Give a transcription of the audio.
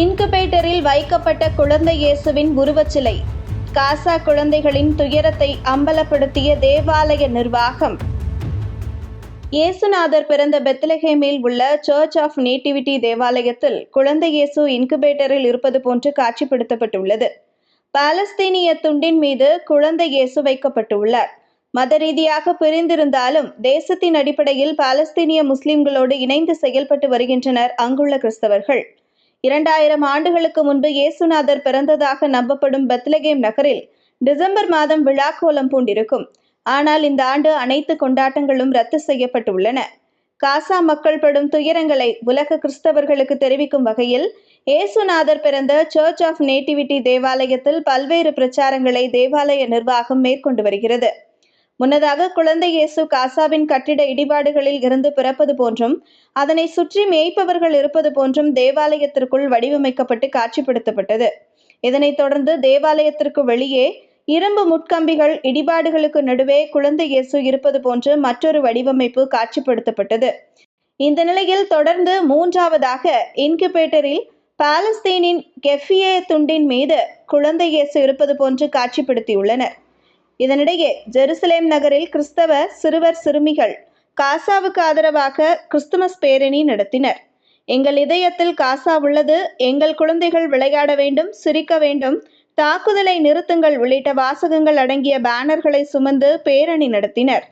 இன்குபேட்டரில் வைக்கப்பட்ட குழந்தை இயேசுவின் உருவச்சிலை. காசா குழந்தைகளின் துயரத்தை அம்பலப்படுத்திய தேவாலய நிர்வாகம். இயேசுநாதர் பிறந்த பெத்லஹேமில் உள்ள சர்ச் ஆஃப் நேட்டிவிட்டி தேவாலயத்தில் குழந்தை இயேசு இன்குபேட்டரில் இருப்பது போன்று காட்சிப்படுத்தப்பட்டுள்ளது. பாலஸ்தீனிய துண்டின் மீது குழந்தை இயேசு வைக்கப்பட்டுள்ளார். மத ரீதியாக பிரிந்திருந்தாலும் தேசத்தின் அடிப்படையில் பாலஸ்தீனிய முஸ்லிம்களோடு இணைந்து செயல்பட்டு வருகின்றனர் அங்குள்ள கிறிஸ்தவர்கள். இரண்டாயிரம் ஆண்டுகளுக்கு முன்பு இயேசுநாதர் பிறந்ததாக நம்பப்படும் பெத்லகேம் நகரில் டிசம்பர் மாதம் விழாக்கோலம் பூண்டிருக்கும். ஆனால் இந்த ஆண்டு அனைத்து கொண்டாட்டங்களும் ரத்து செய்யப்பட்டுள்ளன. காசா மக்கள் படும் துயரங்களை உலக கிறிஸ்தவர்களுக்கு தெரிவிக்கும் வகையில் ஏசுநாதர் பிறந்த சர்ச் ஆஃப் நேட்டிவிட்டி தேவாலயத்தில் பல்வேறு பிரச்சாரங்களை தேவாலய நிர்வாகம் மேற்கொண்டு வருகிறது. முன்னதாக குழந்தை இயேசு காசாவின் கட்டிட இடிபாடுகளில் இருந்து பிறப்பது போன்றும் அதனை சுற்றி மேய்ப்பவர்கள் இருப்பது போன்றும் தேவாலயத்திற்குள் வடிவமைக்கப்பட்டு காட்சிப்படுத்தப்பட்டது. இதனைத் தொடர்ந்து தேவாலயத்திற்கு வெளியே இரும்பு முட்கம்பிகள் இடிபாடுகளுக்கு நடுவே குழந்தை இயேசு இருப்பது போன்று மற்றொரு வடிவமைப்பு காட்சிப்படுத்தப்பட்டது. இந்த நிலையில் தொடர்ந்து மூன்றாவதாக இன்குபேட்டரில் பாலஸ்தீனின் கெஃபியே துண்டின் மீது குழந்தை இயேசு இருப்பது போன்று காட்சிப்படுத்தியுள்ளனர். இதனிடையே ஜெருசலேம் நகரில் கிறிஸ்தவ சிறுவர் சிறுமிகள் காசாவுக்கு ஆதரவாக கிறிஸ்துமஸ் பேரணி நடத்தினர். எங்கள் இதயத்தில் காசா உள்ளது எங்கள் குழந்தைகள் விளையாட வேண்டும் சிரிக்க வேண்டும் தாக்குதலை நிறுத்துங்கள் உள்ளிட்ட வாசகங்கள் அடங்கிய பேனர்களை சுமந்து பேரணி நடத்தினர்.